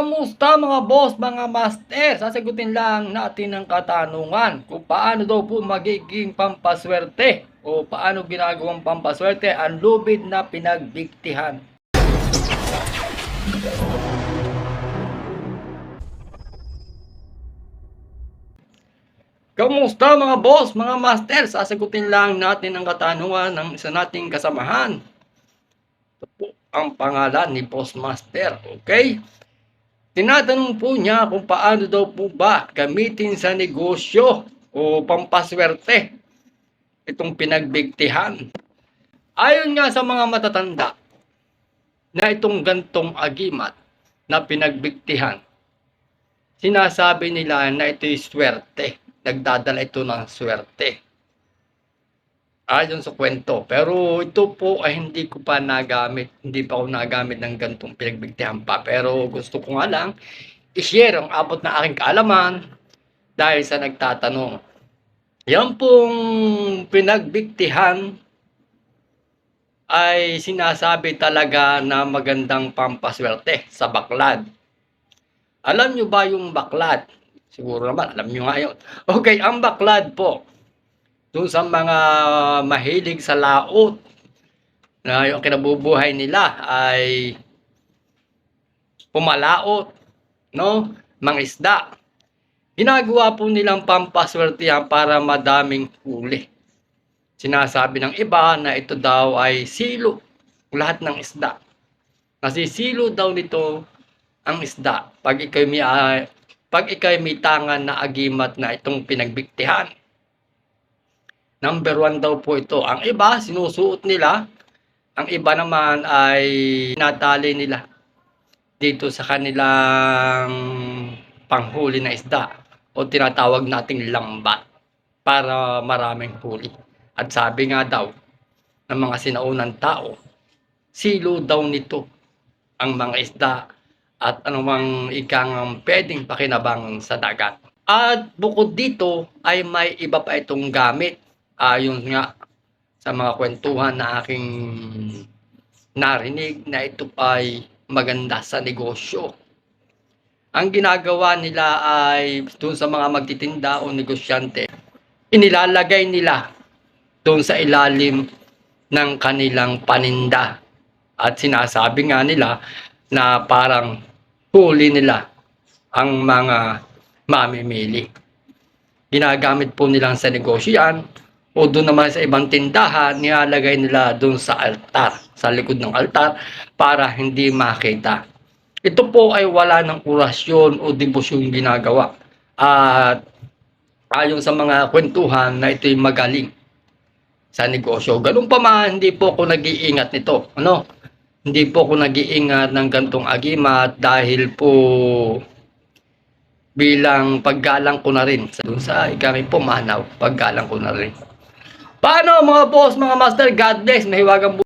Kamusta mga boss, mga master? Sasagutin lang natin ang katanungan kung paano daw po magiging pampaswerte o paano ginagawang pampaswerte ang lubid na pinagbiktihan. Kamusta mga boss, mga master? Sasagutin lang natin ang katanungan ng isa nating kasamahan. Ito po ang pangalan ni Boss Master, okay? Tinatanong po niya kung paano daw po ba gamitin sa negosyo o pampaswerte itong pinagbigtihan. Ayon nga sa mga matatanda na itong gantong agimat na pinagbigtihan, sinasabi nila na ito'y swerte. Nagdadala ito ng swerte. Ayon sa kwento. Pero ito po ay hindi ko pa nagamit. Hindi pa ako nagamit ng gantong pinagbigtihan pa. Pero gusto ko nga lang i-share ang abot na aking kaalaman dahil sa nagtatanong. Yan pong pinagbigtihan ay sinasabi talaga na magandang pampaswerte sa baklad. Alam nyo ba yung baklad? Siguro naman, alam nyo nga yun. Okay, ang baklad po, doon sa mga mahilig sa laot, na yung kinabubuhay nila ay pumalaot, no? Mangisda. Ginagawa po nilang pampaswertihan para madaming huli. Sinasabi ng iba na ito daw ay silo, lahat ng isda. Nasisilo daw nito ang isda pag ikay may ah, pag ikay may tangan na agimat na itong pinagbiktihan. Number one daw po ito. Ang iba, sinusuot nila. Ang iba naman ay natali nila dito sa kanilang panghuli na isda o tinatawag nating lambat para maraming huli. At sabi nga daw ng mga sinaunang tao, silo daw nito ang mga isda at anumang ikang pwedeng pakinabang sa dagat. At bukod dito ay may iba pa itong gamit ayon nga sa mga kwentuhan na aking narinig na ito ay maganda sa negosyo. Ang ginagawa nila ay doon sa mga magtitinda o negosyante, inilalagay nila doon sa ilalim ng kanilang paninda. At sinasabi nga nila na parang huli nila ang mga mamimili. Ginagamit po nilang sa negosyo yan o doon naman sa ibang tindahan, nilalagay nila doon sa altar, sa likod ng altar para hindi makita. Ito po ay wala ng orasyon o debosyon ginagawa. At ayon sa mga kwentuhan na ito'y magaling sa negosyo. Ganun pa man, hindi po ako nag-iingat nito. Ano? Hindi po ako nag-iingat ng gantong agimat dahil po bilang paggalang ko na rin. Doon sa ikami po manaw, paggalang ko na rin. Paano mga boss, mga master, God bless, mahiwagang